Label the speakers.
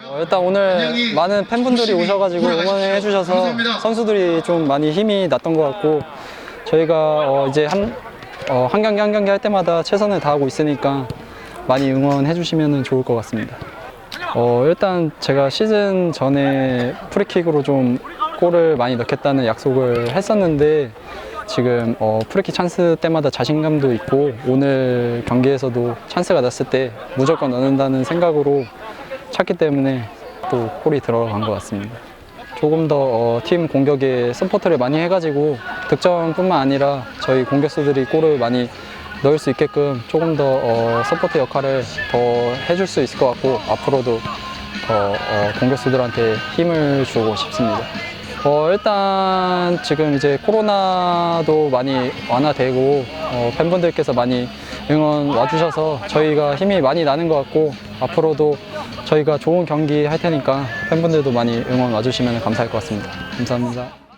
Speaker 1: 어, 일단 오늘 많은 팬분들이 오셔가지고 응원해 주셔서 선수들이 좀 많이 힘이 났던 것 같고 저희가 어, 이제 한, 어, 한 경기 한 경기 할 때마다 최선을 다하고 있으니까 많이 응원해 주시면 좋을 것 같습니다. 어, 일단 제가 시즌 전에 프리킥으로 좀 골을 많이 넣겠다는 약속을 했었는데 지금 어, 프리킥 찬스 때마다 자신감도 있고 오늘 경기에서도 찬스가 났을 때 무조건 넣는다는 생각으로 찼기 때문에 또 골이 들어간 것 같습니다. 조금 더 팀 공격에 서포트를 많이 해가지고 득점뿐만 아니라 저희 공격수들이 골을 많이 넣을 수 있게끔 조금 더 어, 서포트 역할을 더 해줄 수 있을 것 같고 앞으로도 더 어, 공격수들한테 힘을 주고 싶습니다. 어, 일단 지금 이제 코로나도 많이 완화되고 어, 팬분들께서 많이 응원 와주셔서 저희가 힘이 많이 나는 것 같고 앞으로도 저희가 좋은 경기 할 테니까 팬분들도 많이 응원 와주시면 감사할 것 같습니다. 감사합니다.